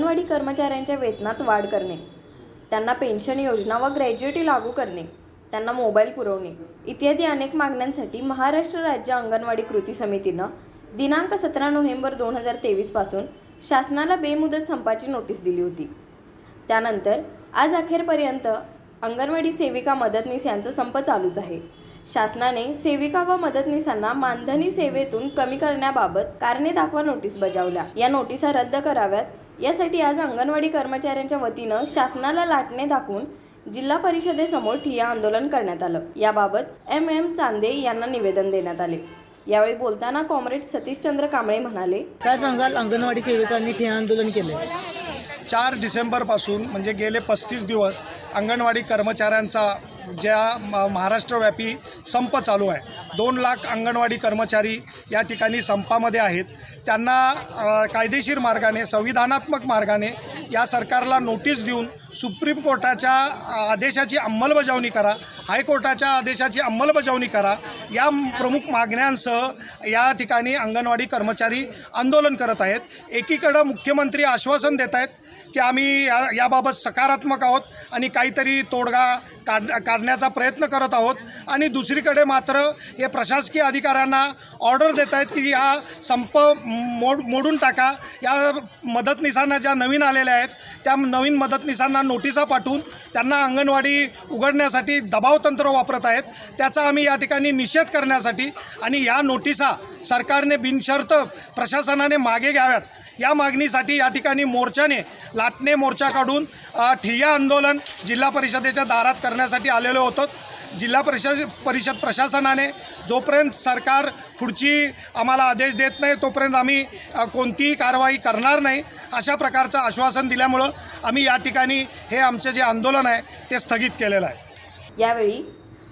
अंगणवाडी कर्मचाऱ्यांच्या वेतनात वाढ करणे त्यांना पेन्शन योजना व ग्रॅज्युएटी लागू करणे त्यांना मोबाईल पुरवणे इत्यादी अनेक मागण्यांसाठी महाराष्ट्र राज्य अंगणवाडी कृती समितीनं दिनांक सतरा नोव्हेंबर दोन हजार तेवीसपासून शासनाला बेमुदत संपाची नोटीस दिली होती. त्यानंतर आज अखेरपर्यंत अंगणवाडी सेविका मदतनीस यांचा संप चालूच आहे. शासनाने सेविका व मदतनीसांना मानधनी सेवेतून कमी करण्याबाबत कारणे दाखवा नोटीस बजावल्या. या नोटिसा रद्द कराव्यात यासाठी आज अंगणवाडी कर्मचाऱ्यांच्या वतीनं शासनाला लाटणे दाखवून जिल्हा परिषदेसमोर ठिय्या आंदोलन करण्यात आलं. याबाबत एम. एम. चांदे यांना निवेदन देण्यात आले. यावेळी बोलताना कॉम्रेड सतीशचंद्र कांबळे म्हणाले काय सांगाल अंगणवाडी सेविकांनी ठिय्या आंदोलन केले चार डिसेंबरपासून म्हणजे गेले पस्तीस दिवस अंगणवाडी कर्मचाऱ्यांचा ज्या म- महाराष्ट्रव्यापी संप चालू आहे. दोन लाख अंगणवाडी कर्मचारी या ठिकाणी संपामध्ये आहेत. त्यांना कायदेशीर मार्गाने संविधानात्मक मार्गाने या सरकारला नोटीस देऊन सुप्रीम कोर्टाच्या आदेशाची अंमलबजावणी करा हायकोर्टाच्या आदेशाची अंमलबजावणी करा या प्रमुख मागण्यांसह या ठिकाणी अंगणवाडी कर्मचारी आंदोलन करत आहेत. एकीकडं मुख्यमंत्री आश्वासन देत आहेत की आम्ही या याबाबत सकारात्मक आहोत आणि काहीतरी तोडगा काढ काढण्याचा प्रयत्न करत आहोत. आणि दुसरीकडे मात्र हे प्रशासकीय अधिकाऱ्यांना ऑर्डर देत आहेत की हा संप मोड मोडून टाका. या मदतनिसांना ज्या नवीन आलेल्या आहेत त्या नवीन मदतनीसांना नोटिसा पाठवून त्यांना अंगणवाडी उघडण्यासाठी दबाव तंत्र वापरत आहेत. त्याचा आम्ही या ठिकाणी निषेध करण्यासाठी आणि या नोटिसा सरकारने बिनशर्त प्रशासनाने मागे घ्याव्यात. या मागणीसाठी या ठिकाणी मोर्चाने लाटणे मोर्चा काढून ठिय्या आंदोलन जिल्हा परिषदेच्या दारात करण्यासाठी आलेलो होतो. जिल्हा परिषद परिषद प्रशासनाने जोपर्यंत सरकार पुढची आम्हाला आदेश देत नाही तोपर्यंत आम्ही कोणतीही कारवाई करणार नाही अशा प्रकारचं आश्वासन दिल्यामुळं आम्ही या ठिकाणी हे आमचं जे आंदोलन आहे ते स्थगित केलेलं आहे. यावेळी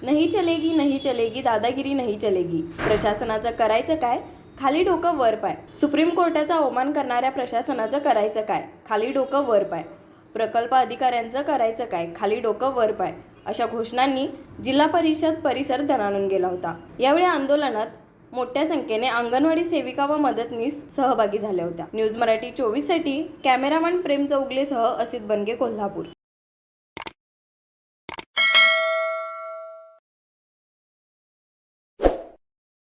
नाही चलेगी नाही चलेगी दादागिरी नाही चलेगी. प्रशासनाचं करायचं काय? खाली डोकं वर पाय. सुप्रीम कोर्टाचा अवमान करणाऱ्या प्रशासनाचं करायचं काय? खाली डोकं वर पाय. प्रकल्प अधिकाऱ्यांचं करायचं काय? खाली डोकं वर पाय. अशा घोषणांनी जिल्हा परिषद परिसर दणाणून गेला होता. यावेळी आंदोलनात मोठ्या संख्येने अंगणवाडी सेविका व मदतनीस सहभागी झाल्या होत्या. न्यूज मराठी चोवीससाठी कॅमेरामन प्रेम चौगलेसह असित बनगे कोल्हापूर.